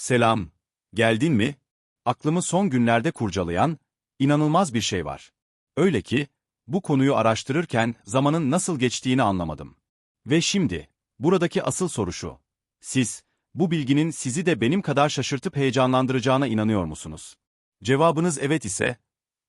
Selam. Geldin mi? Aklımı son günlerde kurcalayan, inanılmaz bir şey var. Öyle ki, bu konuyu araştırırken zamanın nasıl geçtiğini anlamadım. Ve şimdi, buradaki asıl soru şu. Siz, bu bilginin sizi de benim kadar şaşırtıp heyecanlandıracağına inanıyor musunuz? Cevabınız evet ise,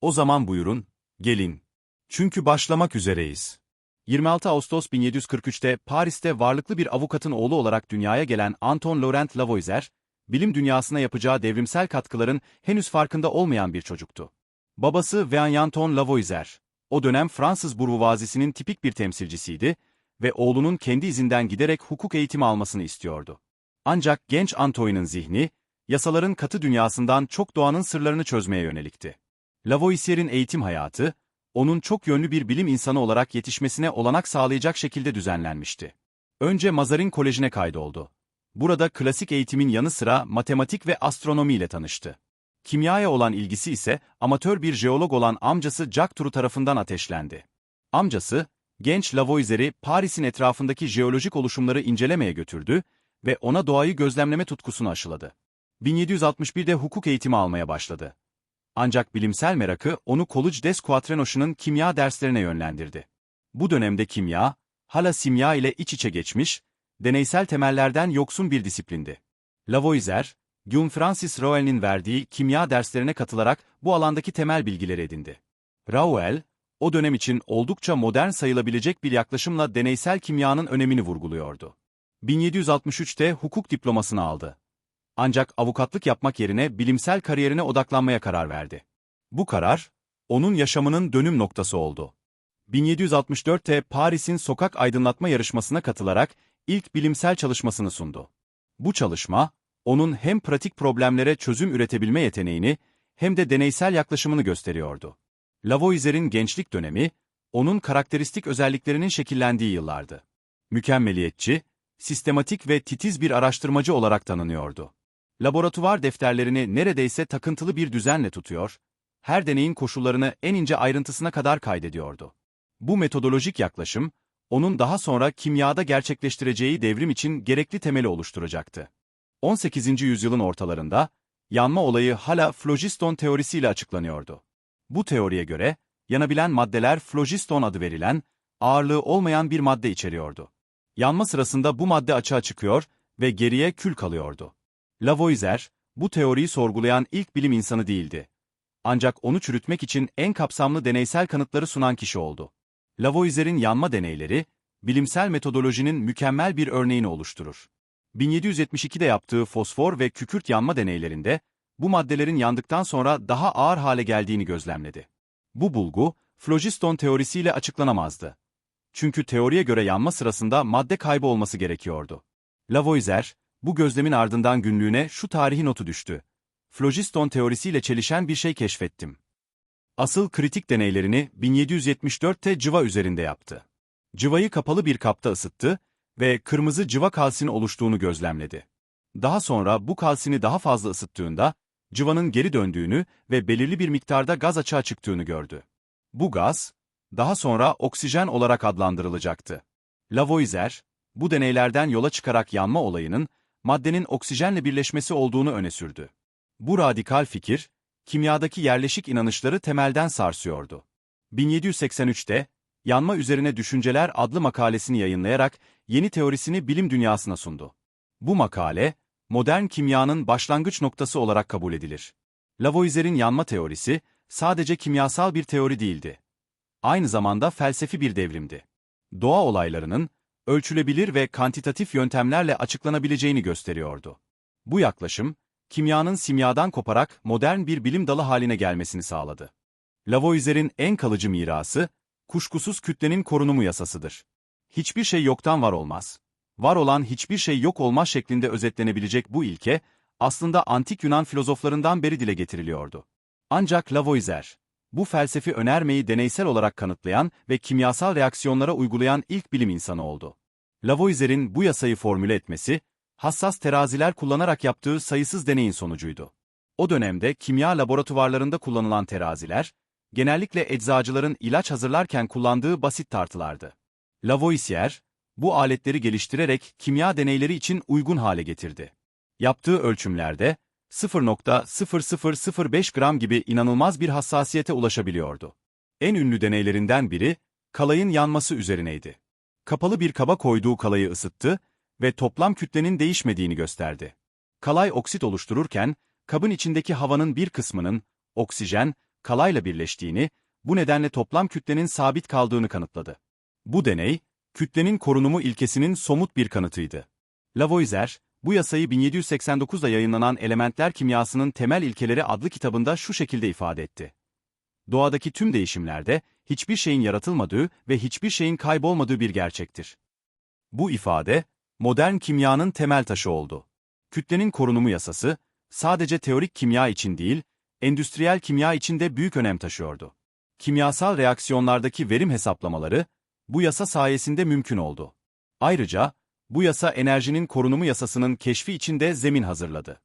o zaman buyurun, gelin. Çünkü başlamak üzereyiz. 26 Ağustos 1743'te Paris'te varlıklı bir avukatın oğlu olarak dünyaya gelen Anton Laurent Lavoisier, bilim dünyasına yapacağı devrimsel katkıların henüz farkında olmayan bir çocuktu. Babası Veyanton Lavoisier, o dönem Fransız burjuvazisinin tipik bir temsilcisiydi ve oğlunun kendi izinden giderek hukuk eğitimi almasını istiyordu. Ancak genç Antoine'ın zihni, yasaların katı dünyasından çok doğanın sırlarını çözmeye yönelikti. Lavoisier'in eğitim hayatı, onun çok yönlü bir bilim insanı olarak yetişmesine olanak sağlayacak şekilde düzenlenmişti. Önce Mazarin Koleji'ne kaydoldu. Burada klasik eğitimin yanı sıra matematik ve astronomi ile tanıştı. Kimyaya olan ilgisi ise amatör bir jeolog olan amcası Jacques Tour tarafından ateşlendi. Amcası, genç Lavoisier'i Paris'in etrafındaki jeolojik oluşumları incelemeye götürdü ve ona doğayı gözlemleme tutkusunu aşıladı. 1761'de hukuk eğitimi almaya başladı. Ancak bilimsel merakı onu Collège des Quatrenoch'un kimya derslerine yönlendirdi. Bu dönemde kimya, hala simya ile iç içe geçmiş, deneysel temellerden yoksun bir disiplindi. Lavoisier, Guillaume Francis Rouel'in verdiği kimya derslerine katılarak bu alandaki temel bilgileri edindi. Rouel, o dönem için oldukça modern sayılabilecek bir yaklaşımla deneysel kimyanın önemini vurguluyordu. 1763'te hukuk diplomasını aldı. Ancak avukatlık yapmak yerine bilimsel kariyerine odaklanmaya karar verdi. Bu karar, onun yaşamının dönüm noktası oldu. 1764'te Paris'in sokak aydınlatma yarışmasına katılarak ilk bilimsel çalışmasını sundu. Bu çalışma, onun hem pratik problemlere çözüm üretebilme yeteneğini hem de deneysel yaklaşımını gösteriyordu. Lavoisier'in gençlik dönemi, onun karakteristik özelliklerinin şekillendiği yıllardı. Mükemmeliyetçi, sistematik ve titiz bir araştırmacı olarak tanınıyordu. Laboratuvar defterlerini neredeyse takıntılı bir düzenle tutuyor, her deneyin koşullarını en ince ayrıntısına kadar kaydediyordu. Bu metodolojik yaklaşım, onun daha sonra kimyada gerçekleştireceği devrim için gerekli temeli oluşturacaktı. 18. yüzyılın ortalarında, yanma olayı hala flogiston teorisiyle açıklanıyordu. Bu teoriye göre, yanabilen maddeler flogiston adı verilen, ağırlığı olmayan bir madde içeriyordu. Yanma sırasında bu madde açığa çıkıyor ve geriye kül kalıyordu. Lavoisier, bu teoriyi sorgulayan ilk bilim insanı değildi. Ancak onu çürütmek için en kapsamlı deneysel kanıtları sunan kişi oldu. Lavoisier'in yanma deneyleri, bilimsel metodolojinin mükemmel bir örneğini oluşturur. 1772'de yaptığı fosfor ve kükürt yanma deneylerinde, bu maddelerin yandıktan sonra daha ağır hale geldiğini gözlemledi. Bu bulgu, flogiston teorisiyle açıklanamazdı. Çünkü teoriye göre yanma sırasında madde kaybı olması gerekiyordu. Lavoisier, bu gözlemin ardından günlüğüne şu tarihi notu düştü. Flogiston teorisiyle çelişen bir şey keşfettim. Asıl kritik deneylerini 1774'te cıva üzerinde yaptı. Cıvayı kapalı bir kapta ısıttı ve kırmızı cıva kalsini oluştuğunu gözlemledi. Daha sonra bu kalsini daha fazla ısıttığında, cıvanın geri döndüğünü ve belirli bir miktarda gaz açığa çıktığını gördü. Bu gaz, daha sonra oksijen olarak adlandırılacaktı. Lavoisier, bu deneylerden yola çıkarak yanma olayının, maddenin oksijenle birleşmesi olduğunu öne sürdü. Bu radikal fikir, kimyadaki yerleşik inanışları temelden sarsıyordu. 1783'te, Yanma Üzerine Düşünceler adlı makalesini yayınlayarak yeni teorisini bilim dünyasına sundu. Bu makale, modern kimyanın başlangıç noktası olarak kabul edilir. Lavoisier'in yanma teorisi, sadece kimyasal bir teori değildi. Aynı zamanda felsefi bir devrimdi. Doğa olaylarının, ölçülebilir ve kantitatif yöntemlerle açıklanabileceğini gösteriyordu. Bu yaklaşım, kimyanın simyadan koparak modern bir bilim dalı haline gelmesini sağladı. Lavoisier'in en kalıcı mirası, kuşkusuz kütlenin korunumu yasasıdır. Hiçbir şey yoktan var olmaz. Var olan hiçbir şey yok olmaz şeklinde özetlenebilecek bu ilke, aslında antik Yunan filozoflarından beri dile getiriliyordu. Ancak Lavoisier, bu felsefi önermeyi deneysel olarak kanıtlayan ve kimyasal reaksiyonlara uygulayan ilk bilim insanı oldu. Lavoisier'in bu yasayı formüle etmesi, hassas teraziler kullanarak yaptığı sayısız deneyin sonucuydu. O dönemde kimya laboratuvarlarında kullanılan teraziler, genellikle eczacıların ilaç hazırlarken kullandığı basit tartılardı. Lavoisier, bu aletleri geliştirerek kimya deneyleri için uygun hale getirdi. Yaptığı ölçümlerde 0.0005 gram gibi inanılmaz bir hassasiyete ulaşabiliyordu. En ünlü deneylerinden biri, kalayın yanması üzerineydi. Kapalı bir kaba koyduğu kalayı ısıttı ve toplam kütlenin değişmediğini gösterdi. Kalay oksit oluştururken, kabın içindeki havanın bir kısmının, oksijen, kalayla birleştiğini, bu nedenle toplam kütlenin sabit kaldığını kanıtladı. Bu deney, kütlenin korunumu ilkesinin somut bir kanıtıydı. Lavoisier, bu yasayı 1789'da yayınlanan Elementler Kimyasının Temel İlkeleri adlı kitabında şu şekilde ifade etti. Doğadaki tüm değişimlerde, hiçbir şeyin yaratılmadığı ve hiçbir şeyin kaybolmadığı bir gerçektir. Bu ifade, modern kimyanın temel taşı oldu. Kütlenin korunumu yasası, sadece teorik kimya için değil, endüstriyel kimya için de büyük önem taşıyordu. Kimyasal reaksiyonlardaki verim hesaplamaları, bu yasa sayesinde mümkün oldu. Ayrıca, bu yasa enerjinin korunumu yasasının keşfi için de zemin hazırladı.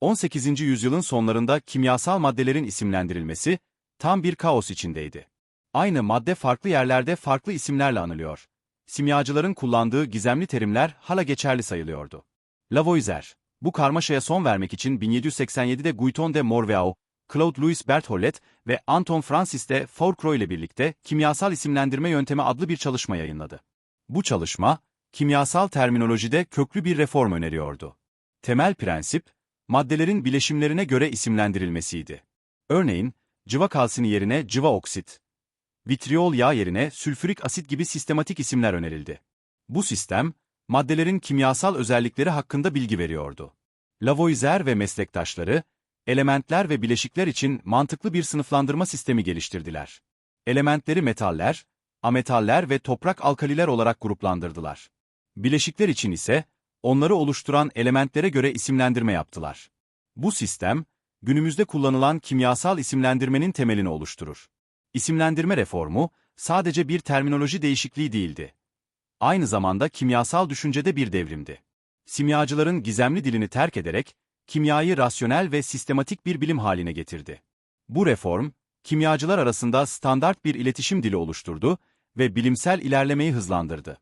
18. yüzyılın sonlarında kimyasal maddelerin isimlendirilmesi, tam bir kaos içindeydi. Aynı madde farklı yerlerde farklı isimlerle anılıyor. Simyacıların kullandığı gizemli terimler hala geçerli sayılıyordu. Lavoisier, bu karmaşaya son vermek için 1787'de Guiton de Morveau, Claude Louis Berthollet ve Anton Francis de Fourcroy ile birlikte Kimyasal İsimlendirme Yöntemi adlı bir çalışma yayınladı. Bu çalışma, kimyasal terminolojide köklü bir reform öneriyordu. Temel prensip, maddelerin bileşimlerine göre isimlendirilmesiydi. Örneğin, cıva kalsini yerine cıva oksit, vitriol yağ yerine sülfürik asit gibi sistematik isimler önerildi. Bu sistem, maddelerin kimyasal özellikleri hakkında bilgi veriyordu. Lavoisier ve meslektaşları, elementler ve bileşikler için mantıklı bir sınıflandırma sistemi geliştirdiler. Elementleri metaller, ametaller ve toprak alkaliler olarak gruplandırdılar. Bileşikler için ise, onları oluşturan elementlere göre isimlendirme yaptılar. Bu sistem, günümüzde kullanılan kimyasal isimlendirmenin temelini oluşturur. İsimlendirme reformu, sadece bir terminoloji değişikliği değildi. Aynı zamanda kimyasal düşüncede bir devrimdi. Simyacıların gizemli dilini terk ederek, kimyayı rasyonel ve sistematik bir bilim haline getirdi. Bu reform, kimyacılar arasında standart bir iletişim dili oluşturdu ve bilimsel ilerlemeyi hızlandırdı.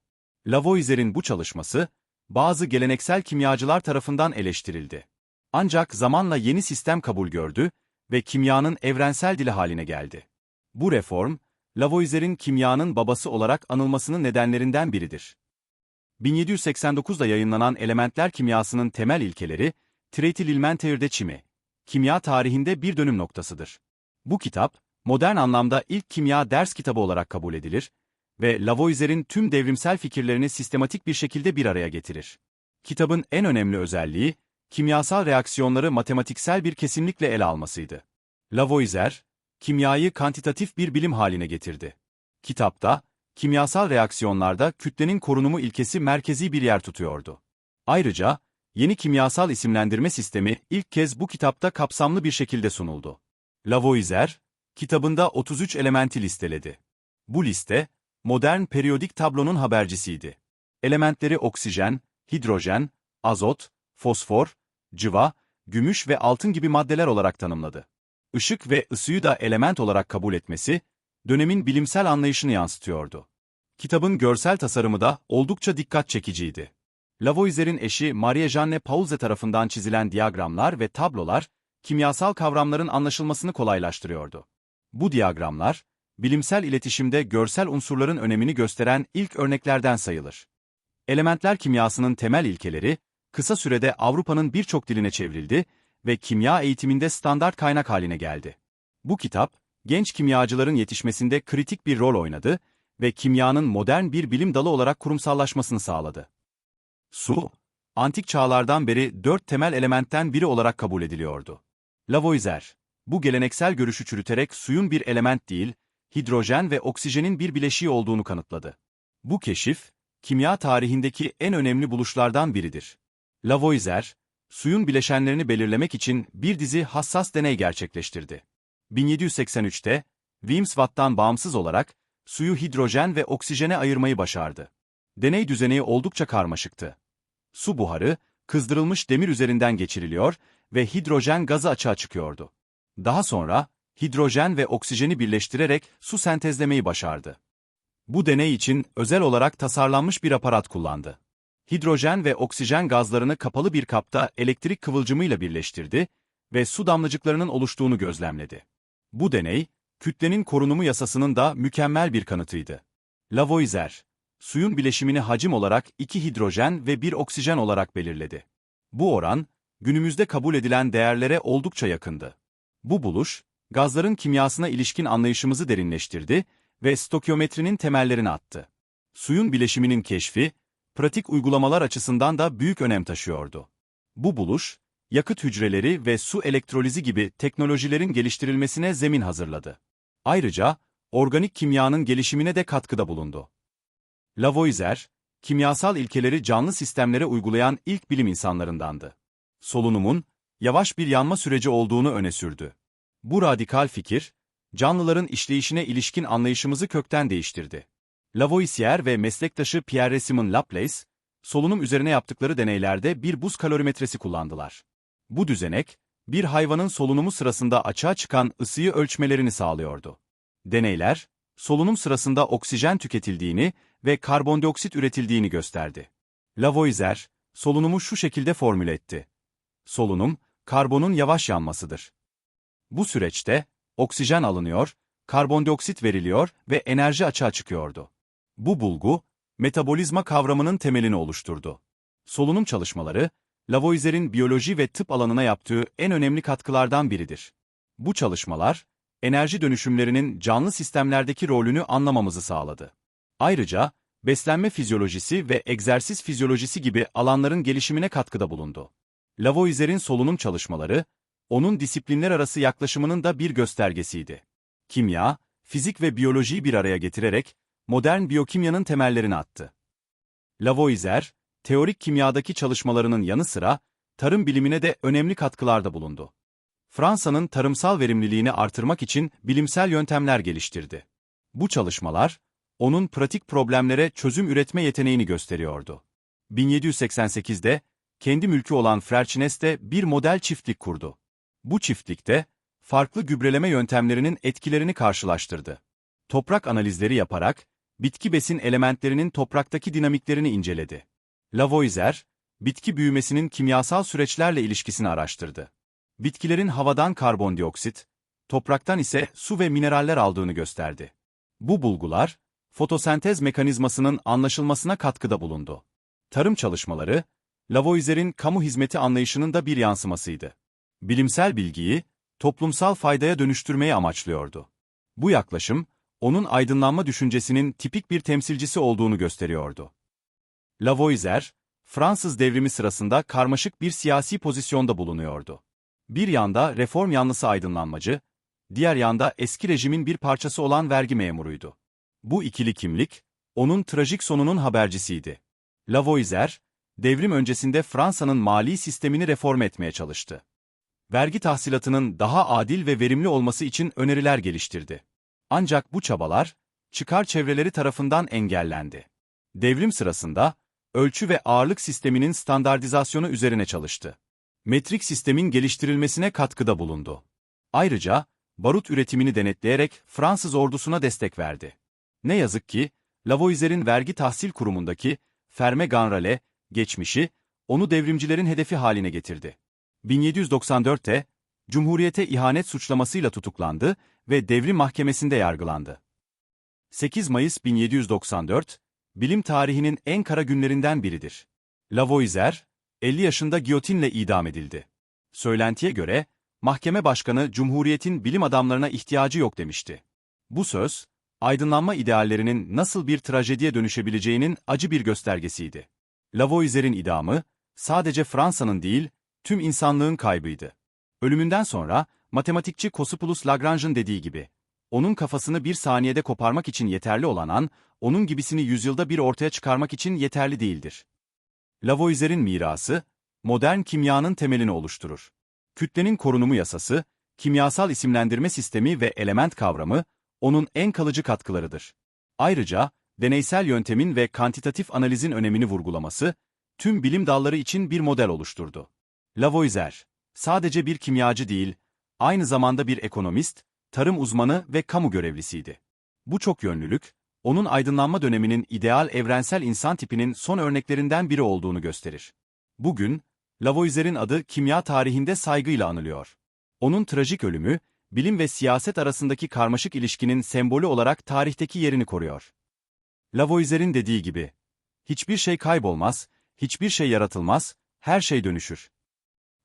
Lavoisier'in bu çalışması, bazı geleneksel kimyacılar tarafından eleştirildi. Ancak zamanla yeni sistem kabul gördü ve kimyanın evrensel dili haline geldi. Bu reform, Lavoisier'in kimyanın babası olarak anılmasının nedenlerinden biridir. 1789'da yayınlanan Elementler Kimyasının Temel İlkeleri, Treaty çimi, kimya tarihinde bir dönüm noktasıdır. Bu kitap, modern anlamda ilk kimya ders kitabı olarak kabul edilir ve Lavoisier'in tüm devrimsel fikirlerini sistematik bir şekilde bir araya getirir. Kitabın en önemli özelliği, kimyasal reaksiyonları matematiksel bir kesinlikle ele almasıydı. Lavoisier, kimyayı kantitatif bir bilim haline getirdi. Kitapta, kimyasal reaksiyonlarda kütlenin korunumu ilkesi merkezi bir yer tutuyordu. Ayrıca, yeni kimyasal isimlendirme sistemi ilk kez bu kitapta kapsamlı bir şekilde sunuldu. Lavoisier, kitabında 33 elementi listeledi. Bu liste, modern periyodik tablonun habercisiydi. Elementleri oksijen, hidrojen, azot, fosfor, cıva, gümüş ve altın gibi maddeler olarak tanımladı. Işık ve ısıyı da element olarak kabul etmesi, dönemin bilimsel anlayışını yansıtıyordu. Kitabın görsel tasarımı da oldukça dikkat çekiciydi. Lavoisier'in eşi Marie-Jeanne Paulze tarafından çizilen diyagramlar ve tablolar, kimyasal kavramların anlaşılmasını kolaylaştırıyordu. Bu diyagramlar, bilimsel iletişimde görsel unsurların önemini gösteren ilk örneklerden sayılır. Elementler kimyasının temel ilkeleri, kısa sürede Avrupa'nın birçok diline çevrildi ve kimya eğitiminde standart kaynak haline geldi. Bu kitap, genç kimyacıların yetişmesinde kritik bir rol oynadı ve kimyanın modern bir bilim dalı olarak kurumsallaşmasını sağladı. Su, antik çağlardan beri dört temel elementten biri olarak kabul ediliyordu. Lavoisier, bu geleneksel görüşü çürüterek suyun bir element değil, hidrojen ve oksijenin bir bileşiği olduğunu kanıtladı. Bu keşif, kimya tarihindeki en önemli buluşlardan biridir. Lavoisier, suyun bileşenlerini belirlemek için bir dizi hassas deney gerçekleştirdi. 1783'te, Wimswatt'tan bağımsız olarak, suyu hidrojen ve oksijene ayırmayı başardı. Deney düzeni oldukça karmaşıktı. Su buharı, kızdırılmış demir üzerinden geçiriliyor ve hidrojen gazı açığa çıkıyordu. Daha sonra, hidrojen ve oksijeni birleştirerek su sentezlemeyi başardı. Bu deney için özel olarak tasarlanmış bir aparat kullandı. Hidrojen ve oksijen gazlarını kapalı bir kapta elektrik kıvılcımıyla birleştirdi ve su damlacıklarının oluştuğunu gözlemledi. Bu deney, kütlenin korunumu yasasının da mükemmel bir kanıtıydı. Lavoisier, suyun bileşimini hacim olarak iki hidrojen ve bir oksijen olarak belirledi. Bu oran, günümüzde kabul edilen değerlere oldukça yakındı. Bu buluş, gazların kimyasına ilişkin anlayışımızı derinleştirdi ve stokyometrinin temellerini attı. Suyun bileşiminin keşfi, pratik uygulamalar açısından da büyük önem taşıyordu. Bu buluş, yakıt hücreleri ve su elektrolizi gibi teknolojilerin geliştirilmesine zemin hazırladı. Ayrıca, organik kimyanın gelişimine de katkıda bulundu. Lavoisier, kimyasal ilkeleri canlı sistemlere uygulayan ilk bilim insanlarındandı. Solunumun, yavaş bir yanma süreci olduğunu öne sürdü. Bu radikal fikir, canlıların işleyişine ilişkin anlayışımızı kökten değiştirdi. Lavoisier ve meslektaşı Pierre-Simon Laplace, solunum üzerine yaptıkları deneylerde bir buz kalorimetresi kullandılar. Bu düzenek, bir hayvanın solunumu sırasında açığa çıkan ısıyı ölçmelerini sağlıyordu. Deneyler, solunum sırasında oksijen tüketildiğini ve karbondioksit üretildiğini gösterdi. Lavoisier, solunumu şu şekilde formüle etti. Solunum, karbonun yavaş yanmasıdır. Bu süreçte, oksijen alınıyor, karbondioksit veriliyor ve enerji açığa çıkıyordu. Bu bulgu, metabolizma kavramının temelini oluşturdu. Solunum çalışmaları, Lavoisier'in biyoloji ve tıp alanına yaptığı en önemli katkılardan biridir. Bu çalışmalar, enerji dönüşümlerinin canlı sistemlerdeki rolünü anlamamızı sağladı. Ayrıca, beslenme fizyolojisi ve egzersiz fizyolojisi gibi alanların gelişimine katkıda bulundu. Lavoisier'in solunum çalışmaları, onun disiplinler arası yaklaşımının da bir göstergesiydi. Kimya, fizik ve biyolojiyi bir araya getirerek, modern biyokimyanın temellerini attı. Lavoisier, teorik kimyadaki çalışmalarının yanı sıra, tarım bilimine de önemli katkılarda bulundu. Fransa'nın tarımsal verimliliğini artırmak için bilimsel yöntemler geliştirdi. Bu çalışmalar, onun pratik problemlere çözüm üretme yeteneğini gösteriyordu. 1788'de, kendi mülkü olan Frerçines'te bir model çiftlik kurdu. Bu çiftlikte, farklı gübreleme yöntemlerinin etkilerini karşılaştırdı. Toprak analizleri yaparak, bitki besin elementlerinin topraktaki dinamiklerini inceledi. Lavoisier, bitki büyümesinin kimyasal süreçlerle ilişkisini araştırdı. Bitkilerin havadan karbondioksit, topraktan ise su ve mineraller aldığını gösterdi. Bu bulgular, fotosentez mekanizmasının anlaşılmasına katkıda bulundu. Tarım çalışmaları, Lavoisier'in kamu hizmeti anlayışının da bir yansımasıydı. Bilimsel bilgiyi, toplumsal faydaya dönüştürmeyi amaçlıyordu. Bu yaklaşım, onun aydınlanma düşüncesinin tipik bir temsilcisi olduğunu gösteriyordu. Lavoisier, Fransız devrimi sırasında karmaşık bir siyasi pozisyonda bulunuyordu. Bir yanda reform yanlısı aydınlanmacı, diğer yanda eski rejimin bir parçası olan vergi memuruydu. Bu ikili kimlik, onun trajik sonunun habercisiydi. Lavoisier, devrim öncesinde Fransa'nın mali sistemini reform etmeye çalıştı. Vergi tahsilatının daha adil ve verimli olması için öneriler geliştirdi. Ancak bu çabalar, çıkar çevreleri tarafından engellendi. Devrim sırasında, ölçü ve ağırlık sisteminin standartizasyonu üzerine çalıştı. Metrik sistemin geliştirilmesine katkıda bulundu. Ayrıca, barut üretimini denetleyerek Fransız ordusuna destek verdi. Ne yazık ki, Lavoisier'in vergi tahsil kurumundaki Ferme Ganrale, geçmişi, onu devrimcilerin hedefi haline getirdi. 1794'te, Cumhuriyete ihanet suçlamasıyla tutuklandı ve devrim mahkemesinde yargılandı. 8 Mayıs 1794, bilim tarihinin en kara günlerinden biridir. Lavoisier, 50 yaşında giyotinle idam edildi. Söylentiye göre, mahkeme başkanı Cumhuriyet'in bilim adamlarına ihtiyacı yok demişti. Bu söz, aydınlanma ideallerinin nasıl bir trajediye dönüşebileceğinin acı bir göstergesiydi. Lavoisier'in idamı, sadece Fransa'nın değil, tüm insanlığın kaybıydı. Ölümünden sonra, matematikçi Kosupulus Lagrange'ın dediği gibi, onun kafasını bir saniyede koparmak için yeterli olan an, onun gibisini yüzyılda bir ortaya çıkarmak için yeterli değildir. Lavoisier'in mirası, modern kimyanın temelini oluşturur. Kütlenin korunumu yasası, kimyasal isimlendirme sistemi ve element kavramı, onun en kalıcı katkılarıdır. Ayrıca, deneysel yöntemin ve kantitatif analizin önemini vurgulaması, tüm bilim dalları için bir model oluşturdu. Lavoisier, sadece bir kimyacı değil, aynı zamanda bir ekonomist, tarım uzmanı ve kamu görevlisiydi. Bu çok yönlülük, onun aydınlanma döneminin ideal evrensel insan tipinin son örneklerinden biri olduğunu gösterir. Bugün, Lavoisier'in adı kimya tarihinde saygıyla anılıyor. Onun trajik ölümü, bilim ve siyaset arasındaki karmaşık ilişkinin sembolü olarak tarihteki yerini koruyor. Lavoisier'in dediği gibi, hiçbir şey kaybolmaz, hiçbir şey yaratılmaz, her şey dönüşür.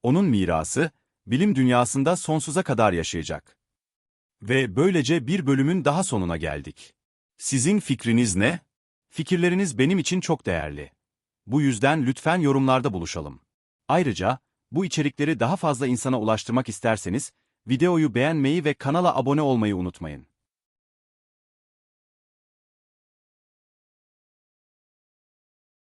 Onun mirası, bilim dünyasında sonsuza kadar yaşayacak. Ve böylece bir bölümün daha sonuna geldik. Sizin fikriniz ne? Fikirleriniz benim için çok değerli. Bu yüzden lütfen yorumlarda buluşalım. Ayrıca, bu içerikleri daha fazla insana ulaştırmak isterseniz, videoyu beğenmeyi ve kanala abone olmayı unutmayın.